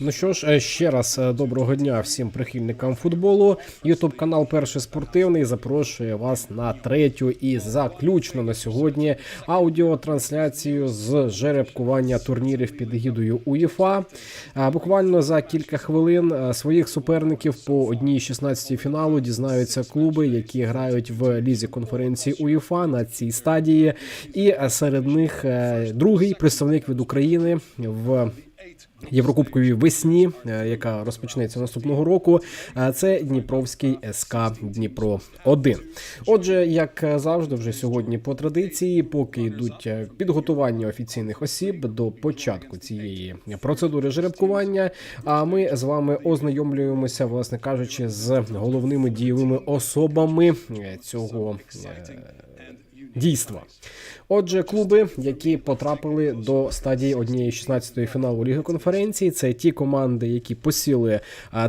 Ну що ж, е, ще раз е, доброго дня всім прихильникам футболу. Ютуб канал Перший спортивний запрошує вас на третю і заключно на сьогодні аудіотрансляцію з жеребкування турнірів під егідою УЄФА. А Буквально за кілька хвилин е, своїх суперників по одній 16 фіналу дізнаються клуби, які грають в лізі конференції УЄФА на цій стадії. І е, серед них е, другий представник від України в Єврокубковій весні, е, яка розпочнеться наступного року. е, Це Дніпровський СК Дніпро 1 Отже, як завжди, вже сьогодні по традиції, поки йдуть е, підготування офіційних осіб до початку цієї процедури жеребкування. А ми з вами ознайомлюємося, власне кажучи, з головними дієвими особами цього. Дійства. Отже, клуби, які потрапили до стадії однієї 16-ї фіналу Ліги конференції, це ті команди, які посіли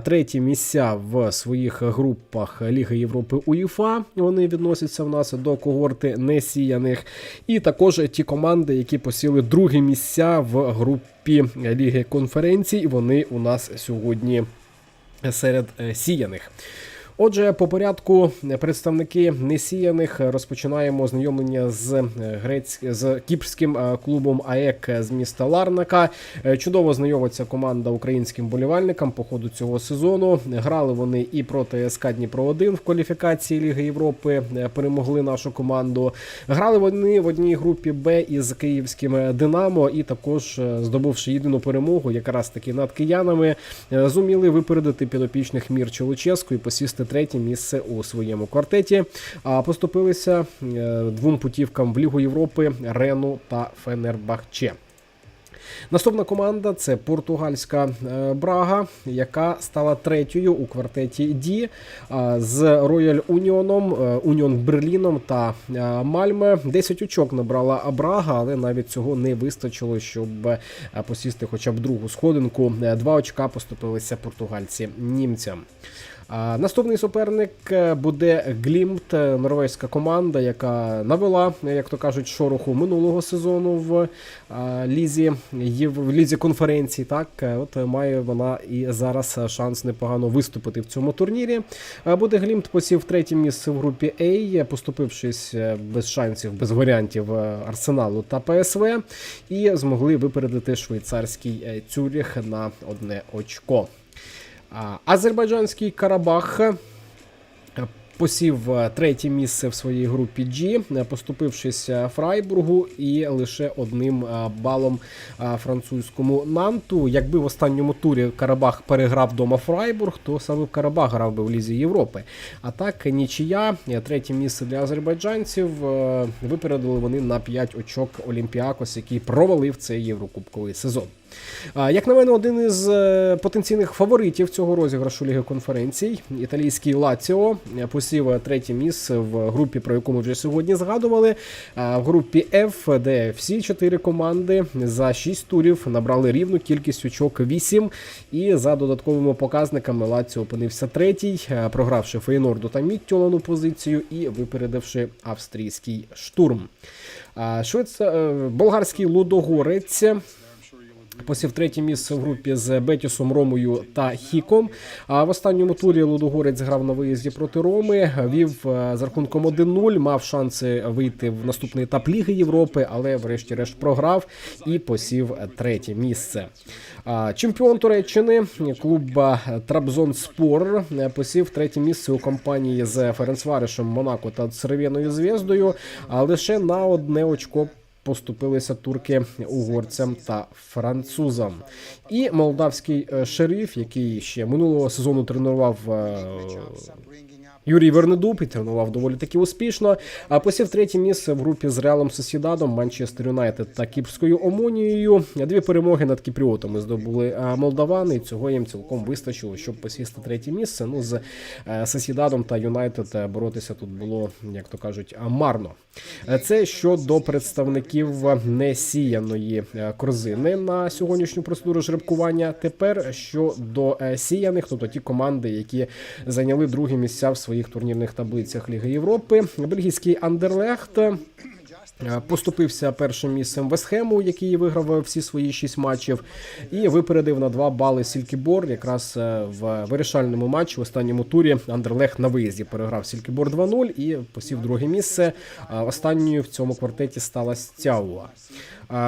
треті місця в своїх групах Ліги Європи УЄФА. Вони відносяться в нас до когорти несіяних, і також ті команди, які посіли другі місця в групі Ліги конференцій. Вони у нас сьогодні серед е, сіяних. Отже, по порядку е, представники несіяних розпочинаємо знайомлення з е, грець з кіпрським е, клубом АЕК з міста Ларнака. Е, Чудово знайомиться команда українським болівальникам по ходу цього сезону. Грали вони і проти СК Дніпро 1 в кваліфікації Ліги Європи. е, Перемогли нашу команду. Грали вони в одній групі Б із київським Динамо, і також е, здобувши єдину перемогу, якраз таки над киянами, е, зуміли випередити підопічних Мір Чолоческу і посісти третє місце у своєму квартеті. А поступилися е, двом путівкам в Лігу Європи Рену та Фенербахче. Наступна команда це португальська е, Брага, яка стала третьою у квартеті Ді з Рояль Уніоном, е, Уніон Берліном та е, Мальме. 10 очок набрала Брага, але навіть цього не вистачило, щоб е, посісти хоча б другу сходинку. Е, Два очка поступилися португальці німцям. Наступний суперник е, буде Глімт, е, норвезька команда, яка навела, е, як то кажуть, шороху минулого сезону в лізі Єв- в лізі конференції. Так, е, от е, має вона і зараз е, шанс непогано виступити в цьому турнірі. Е, Буде Глімт посів третє місце в групі А, е, поступившись е, без шансів, без варіантів е, Арсеналу та ПСВ, і змогли випередити швейцарський е, Цюріх на одне очко. Азербайджанський Карабах е, посів е, третє місце в своїй групі G, е, поступившись Фрайбургу і лише одним балом французькому Нанту. Якби в останньому турі Карабах переграв дома Фрайбург, то саме Карабах грав би в Лізі Європи. А так нічия, третє місце для азербайджанців. Випередили вони на 5 очок Олімпіакос, який провалив цей єврокубковий сезон. Як на мене, один із е, потенційних фаворитів цього розіграшу Ліги конференцій, італійський Лаціо, е, посів е, третє місце в групі, про яку ми вже сьогодні згадували. В групі F, де всі чотири команди за 6 турів набрали рівну кількість очок 8. І за додатковими показниками Лаціо опинився третій, програвши Фейнорду та Міттюлану позицію і випередивши австрійський штурм. Е, Болгарський Лудогорець посів третє місце в групі з Бетісом, Ромою та Хіком. А в останньому турі Лудогорець грав на виїзді проти Роми. Вів е, з рахунком 1-0, мав шанси вийти в наступний етап Ліги Європи, але врешті-решт програв і посів третє місце. Чемпіон Туреччини клуб Трабзонспор е, посів третє місце у компанії з Ференцваришем, Монако та Церв'яною Зв'яздою, лише на одне очко поступилися турки угорцям та французам. І молдавський е, шериф, який ще минулого сезону тренував. е, Юрій Вернедуб і тренував доволі таки успішно. А посів третє місце в групі з Реалом Сосідадом, Манчестер Юнайтед та Кіпрською Омонією. Дві перемоги над Кіпріотами здобули молдавани. і Цього їм цілком вистачило, щоб посісти третє місце. Ну з е, Сосідадом та Юнайтед е, боротися тут було, як то кажуть, марно. Е, Це щодо представників несіяної е, корзини на сьогоднішню процедуру жеребкування. Тепер щодо е, сіяних, тобто ті команди, які зайняли другі місця в своїх турнірних таблицях Ліги Європи. Бельгійський Андерлехт Поступився першим місцем Вестхему, який виграв всі свої шість матчів, і випередив на два бали Сількібор. Якраз е, в вирішальному матчі в останньому турі Андерлех на виїзді переграв Сількібор 2-0 і посів друге місце. Останньою в цьому квартеті стала Стяуа.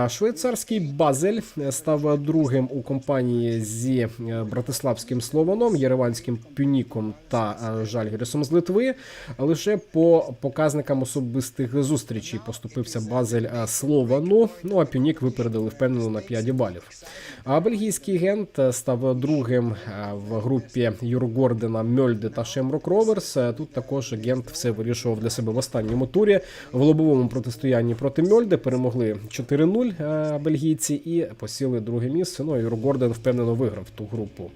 Швейцарський Базель е, став другим у компанії зі е, братиславським Слованом, Єреванським Пюніком та е, Жальгірісом з Литви. Лише по показникам особистих зустрічей поступився Базель е, Словану. Ну а Пюнік випередили впевнено на 5 балів. А бельгійський гент е, став другим е, в групі Юргордена, Мьольде та Шемрок Роверс. Тут також гент все вирішував для себе в останньому турі. В лобовому протистоянні проти Мьольде перемогли 4-0 е, бельгійці і посіли друге місце. Ну а Юргорден впевнено виграв ту групу.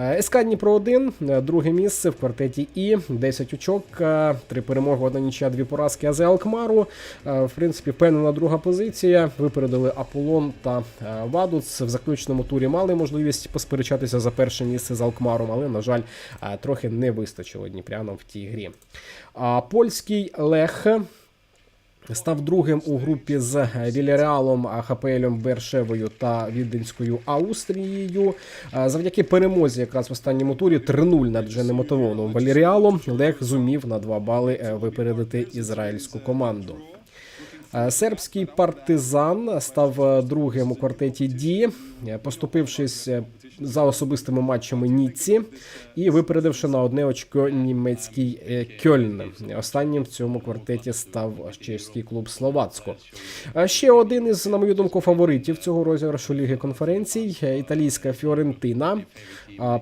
Е, СК Дніпро 1, е, друге місце в квартеті І, 10 очок, е, три перемоги, одна нічия, дві поразки АЗ Алкмару. Е, В принципі, впевнена друга позиція. Випередили Аполлон та е, Вадуц. В заключному турі мали можливість посперечатися за перше місце з Алкмаром, але, на жаль, е, трохи не вистачило дніпрянам в тій грі. Польський Лех. Став другим у групі з Вільяреалом, ХПЛем Бершевою та Віденською Австрією. Завдяки перемозі, якраз в останньому турі 3-0 над вже немотивованим Валеріалом, Лех зумів на 2 бали е, випередити ізраїльську команду. Сербський партизан став е, другим у квартеті Ді, е, поступившись за особистими матчами Ніці і випередивши на одне очко німецький е, Кьольн. Останнім в цьому квартеті став чеський клуб Словацько. А Ще один із, на мою думку, фаворитів цього розіграшу Ліги конференцій е, італійська Фіорентина.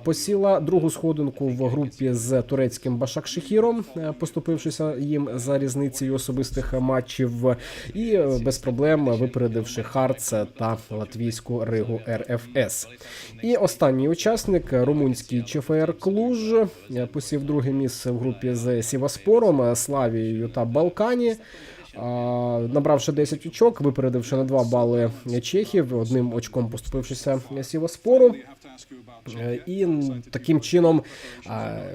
Посіла другу сходинку в групі з турецьким Башакшехіром, е, поступившися їм за різницею особистих матчів, і е, без проблем випередивши Харц та латвійську Ригу РФС. І останній учасник румунський ЧФР Клуж посів друге місце в групі з Сіваспором, Славією та Балкані. Набравши 10 очок, випередивши на 2 бали чехів, одним очком поступившися Сіваспору. Е, І таким чином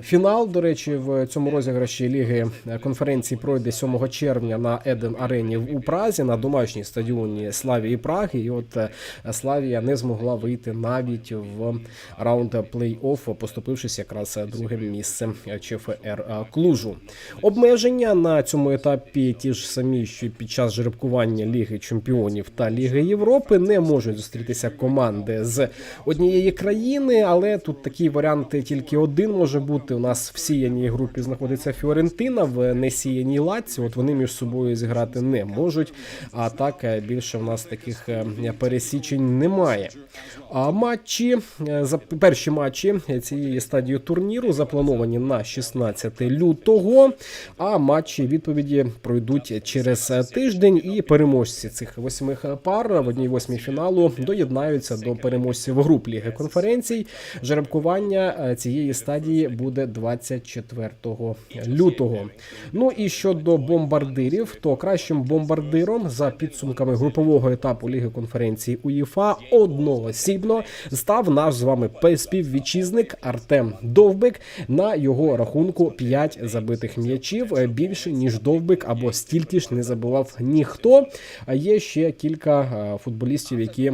фінал, до речі, в цьому розіграші ліги конференції пройде 7 червня на Еден Арені у Празі на домашній стадіоні Славії Праги. І от е, Славія не змогла вийти навіть в раунд плей-офф, поступившись якраз другим місцем ЧФР Клужу. Обмеження на цьому етапі ті ж самі, що під час жеребкування Ліги Чемпіонів та Ліги Європи не можуть зустрітися команди з однієї країни, але тут такі варіанти тільки один може бути. У нас в сіяній групі знаходиться Фіорентина, в несіяній Лаці. От вони між собою зіграти не можуть. А так е, більше в нас таких е, пересічень немає. А матчі е, за перші матчі цієї стадії турніру заплановані на 16 лютого. А матчі відповіді пройдуть через е, тиждень, і переможці цих восьми пар в одній восьмій фіналу доєднаються до переможців груп Ліги конференцій. Жеребкування е, цієї стадії буде 24 лютого. Ну і щодо бомбардирів, то кращим бомбардиром за підсумками групового етапу Ліги конференції УЄФА одноосібно став наш з вами співвітчизник Артем Довбик. На його рахунку 5 забитих м'ячів е, більше ніж Довбик або стільки ж не забивав ніхто. А є ще кілька е, футболістів, які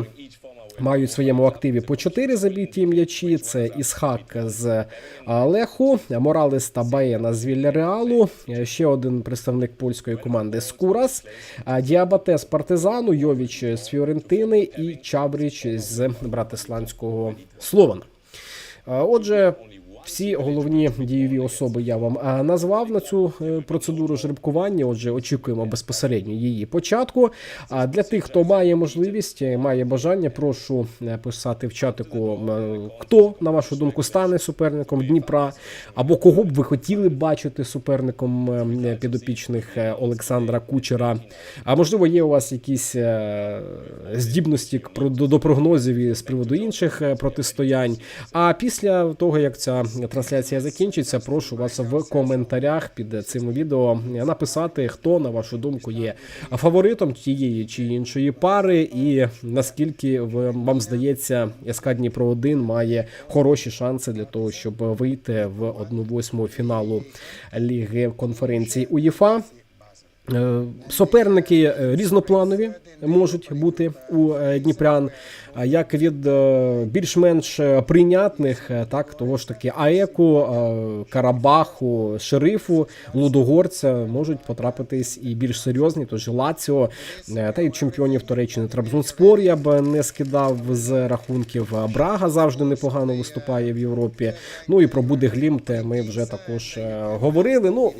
Мають в своєму активі по 4 забиті м'ячі. Це Ісхак з Леху, Моралес та Баєна з Вільяреалу. е, Ще один представник польської команди Скурас, Діабате з Партизану, Йовіч з Фіорентини і Чабріч з братисланського Слована. Отже, всі головні дієві особи я вам назвав на цю е, процедуру жеребкування. Отже, очікуємо безпосередньо її початку. А для тих, хто має можливість, е, має бажання, прошу е, писати в чатику, е, хто на вашу думку стане суперником Дніпра, або кого б ви хотіли бачити суперником е, підопічних е, Олександра Кучера. А можливо, є у вас якісь е, здібності до прогнозів і з приводу інших е, протистоянь. А після того, як ця трансляція закінчиться, прошу вас в коментарях під цим відео написати, хто на вашу думку є фаворитом тієї чи іншої пари, і наскільки вам здається, СК Дніпро 1 має хороші шанси для того, щоб вийти в 1-8 фіналу Ліги конференції УЄФА. Е, Суперники е, різнопланові можуть бути у е, Дніпрян, як від більш-менш прийнятних, так того ж таки АЕКу, Карабаху, Шерифу, Лудогорця можуть потрапитись і більш серйозні, тож Лаціо та й чемпіонів Туреччини Трабзонспор я б не скидав з рахунків. Брага завжди непогано виступає в Європі. Ну і про Будеглімт ми вже також говорили. Ну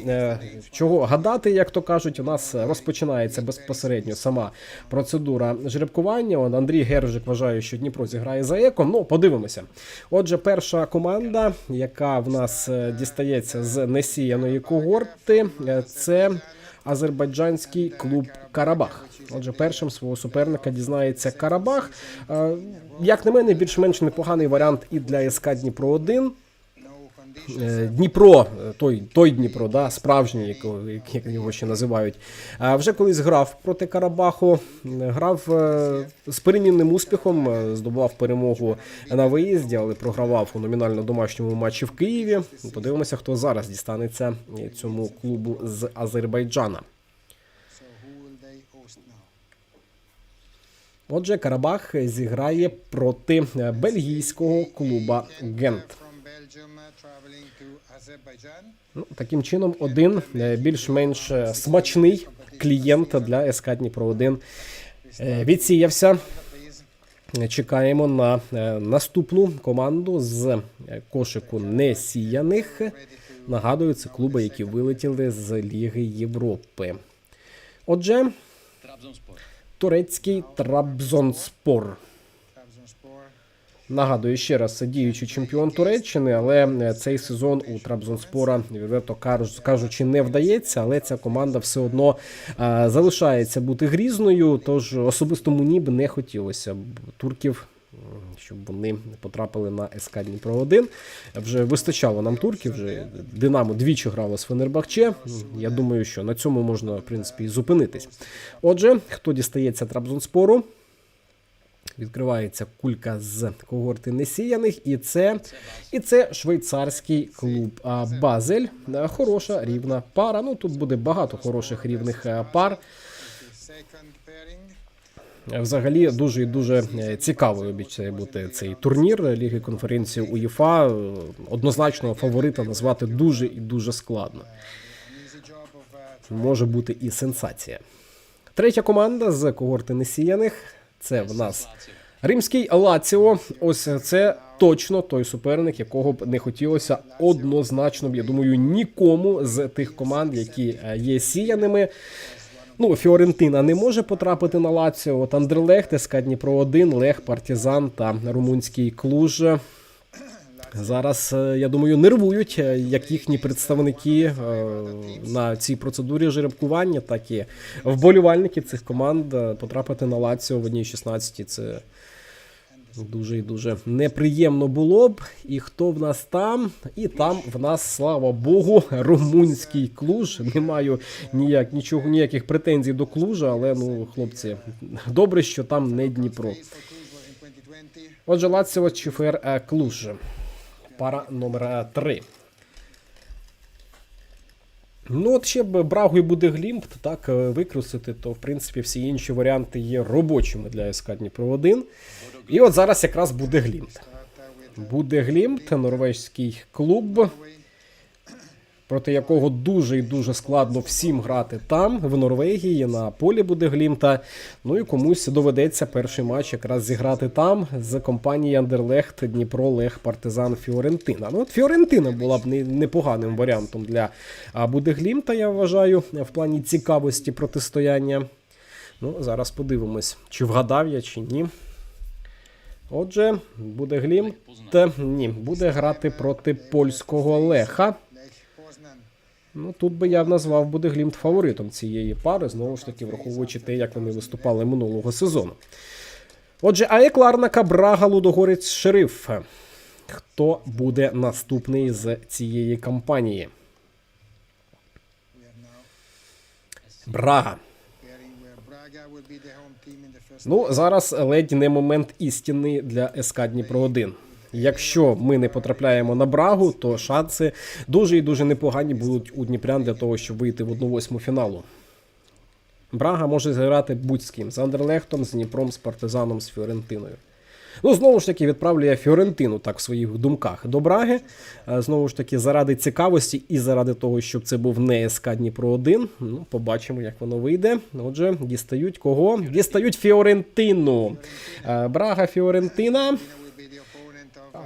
чого гадати, як то кажуть, у нас розпочинається безпосередньо сама процедура жеребкування. Он Андрій Гержик вважає, що Дніпро зіграє за еком. Ну, подивимося. Отже, перша команда, яка в нас е, дістається з несіяної когорти, е, це азербайджанський клуб Карабах. Отже, першим свого суперника дізнається Карабах. Е, Як на мене, більш-менш непоганий варіант і для СК Дніпро 1 Е, Дніпро, е, той, той Дніпро, да, справжній, як, як його ще називають, вже колись грав проти Карабаху, е, грав е, з перемінним успіхом, е, здобував перемогу на виїзді, але програвав у номінально домашньому матчі в Києві. Подивимося, хто зараз дістанеться е, цьому клубу з Азербайджана. Отже, Карабах зіграє проти е, бельгійського клуба Гент. Ну, таким чином, один е, більш-менш е, смачний клієнт для СК Дніпро 1 е, відсіявся. Чекаємо на наступну команду з кошику несіяних. Нагадую, це клуби, які вилетіли з Ліги Європи. Отже, турецький Трабзонспор. Нагадую ще раз, діючий чемпіон Туреччини, але е, цей сезон у Трабзонспора, відверто кажучи, не вдається. Але ця команда все одно е, залишається бути грізною. Тож особисто мені б не хотілося б турків. Щоб вони потрапили на СК Дніпро 1 Вже вистачало нам турків. Вже Динамо двічі грало з Фенербахче. Я думаю, що на цьому можна в принципі і зупинитись. Отже, хто дістається Трабзонспору? Відкривається кулька з когорти несіяних, і це, і це швейцарський клуб Базель. Е, Хороша рівна пара. Ну тут буде багато хороших рівних е, пар. Взагалі дуже і дуже е, цікавий обіцяє бути цей турнір Ліги конференції УЄФА. Однозначного фаворита назвати дуже і дуже складно. Може бути і сенсація. Третя команда з когорти несіяних. Це в нас римський Лаціо. Ось це точно той суперник, якого б не хотілося однозначно. Я думаю, нікому з тих команд, які е, є сіяними. Ну, Фіорентина не може потрапити на Лаціо. От Андерлехт, СК Дніпро 1, Лех, Партізан та румунський Клуж. Зараз, е, я думаю, нервують е, як їхні представники е, на цій процедурі жеребкування, так і вболівальники цих команд потрапити на Лаціо в одній 16 Це дуже і дуже неприємно було б. І хто в нас там? І там в нас, слава Богу, румунський клуж. Не маю ніяк нічого, ніяких претензій до клужа, але ну, хлопці, добре, що там не Дніпро. for Cluj was in 2020. Отже, Лаціо Чифер е, Клуж. Пара номер 3. Ну, от ще б Брагу і буде Глімпт, так, е, викрусити, то в принципі всі інші варіанти є робочими для СК Дніпро 1. І от зараз якраз буде Глімпт. Буде Глімпт, норвезький клуб, проти якого дуже і дуже складно всім грати там, в Норвегії, на полі буде Глімта. Ну і комусь доведеться перший матч якраз зіграти там з компанії Андерлехт, Дніпро, Лех, Партизан, Фіорентина. Ну от Фіорентина була б непоганим варіантом для а, буде Глімта, я вважаю, в плані цікавості протистояння. Ну, зараз подивимось, чи вгадав я, чи ні. Отже, буде Глімт. Ні, буде грати проти польського Леха. Ну тут би я назвав буде Глімт фаворитом цієї пари, знову ж таки, враховуючи те, як вони виступали минулого сезону. Отже, АЕК Ларнака, Брага, Лудогорець, Шериф. Хто буде наступний з цієї кампанії? Брага. Ну, зараз ледь не момент істини для СК Дніпро 1. Якщо ми не потрапляємо на Брагу, то шанси дуже і дуже непогані будуть у Дніпрян для того, щоб вийти в 1-8 фіналу. Брага може зіграти будь з ким з Андерлехтом, з Дніпром, з Партизаном, з Фіорентиною. Ну, знову ж таки, відправлю я Фіорентину так в своїх думках до Браги. Е, Знову ж таки, заради цікавості і заради того, щоб це був не СК Дніпро 1. Ну, побачимо, як воно вийде. Отже, дістають кого? Дістають Фіорентину. Е, Брага Фіорентина.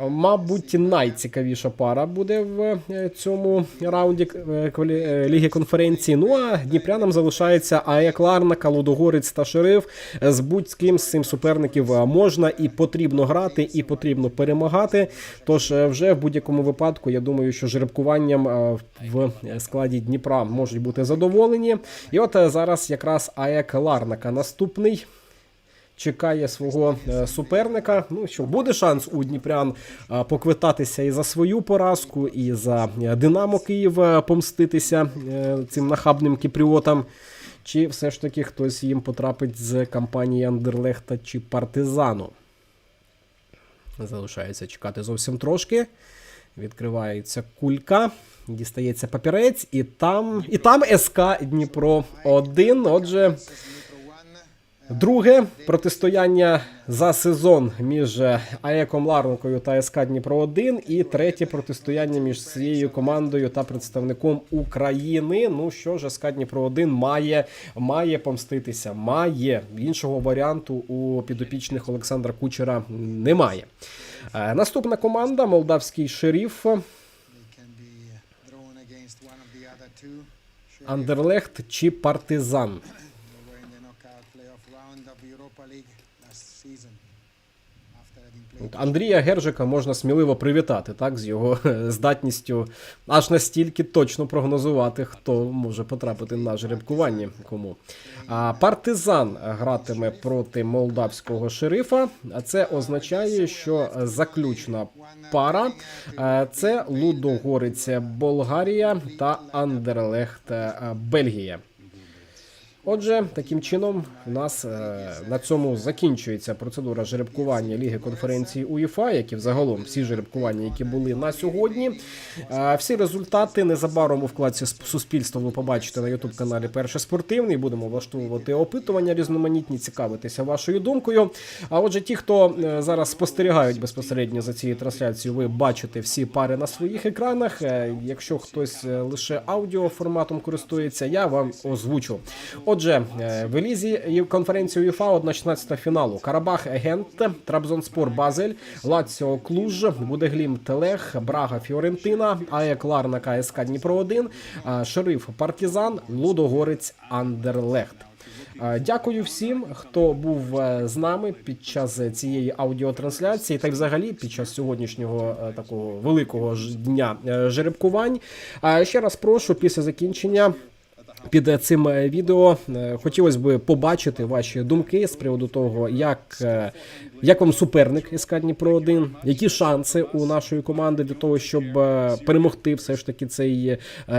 Мабуть, найцікавіша пара буде в е, цьому раунді е, е, Ліги конференції. Ну а Дніпрянам залишається АЕК Ларнака, Лудогорець та Шериф. З будь-ким з цим суперників можна і потрібно грати, і потрібно перемагати. Тож вже в будь-якому випадку я думаю, що жеребкуванням в складі Дніпра можуть бути задоволені. І от зараз якраз АЕК Ларнака наступний чекає свого е, суперника. Ну що буде шанс у Дніпрян е, поквитатися і за свою поразку, і за е, Динамо Київ помститися цим нахабним кіпріотам. Чи все ж таки хтось їм потрапить з кампанії Андерлехта чи Партизану? Залишається чекати зовсім трошки. Відкривається кулька, дістається папірець, і там, і там СК Дніпро 1. Отже, Dnipro 1. Друге протистояння за сезон між АЕКом Ларнокою та СК Дніпро 1 і третє протистояння між цією командою та представником України. Ну що ж, СК Дніпро 1 має, має помститися, має іншого варіанту у підопічних Олександра Кучера немає. Е, Наступна команда молдавський шеріф Андерлехт чи Партизан. Андрія Гержика можна сміливо привітати, так, з його е, здатністю аж настільки точно прогнозувати, хто може потрапити на жеребкування. Кому. А партизан гратиме проти молдавського шерифа. А це означає, що заключна пара е, це Лудогорець Болгарія та Андерлехт е, Бельгія. Отже, таким чином, у нас е, на цьому закінчується процедура жеребкування Ліги конференції УЄФА, як і взагалом всі жеребкування, які були на сьогодні. Е, всі результати незабаром у вкладці «Сп- суспільства ви побачите на Ютуб каналі Перший спортивний. Будемо влаштовувати опитування різноманітні, цікавитися вашою думкою. А отже, ті, хто е, зараз спостерігають безпосередньо за цією трансляцією, ви бачите всі пари на своїх екранах. Якщо хтось лише аудіо форматом користується, я вам озвучу. Отже, е, в Елізі конференції УЄФА 1-16 фіналу. Карабах Гент, Трабзонспор Базель, Лаціо Клуж, Будеглім Телех, Брага Фіорентина, АЕК Ларнака СК Дніпро 1, Шериф Партізан, Лудогорець Андерлехт. Дякую всім, хто був е, з нами під час цієї аудіотрансляції, та й взагалі під час сьогоднішнього е, такого великого дня жеребкувань. Ще раз прошу після закінчення. Під цим е, відео. Е, хотілося б побачити ваші думки з приводу того, як, е, як вам суперник СК Дніпро 1, які шанси у нашої команди для того, щоб перемогти все ж таки цей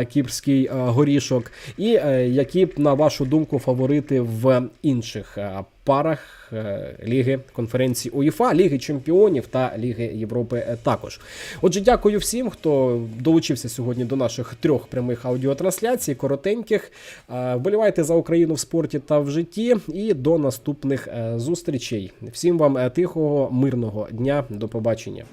кіпрський горішок, і які б, на вашу думку фаворити в інших парах е, Ліги конференції УЄФА, Ліги Чемпіонів та Ліги Європи е, також. Отже, дякую всім, хто долучився сьогодні до наших трьох прямих аудіотрансляцій, коротеньких. Е, Вболівайте за Україну в спорті та в житті. І до наступних зустрічей. Всім вам тихого, мирного дня. До побачення.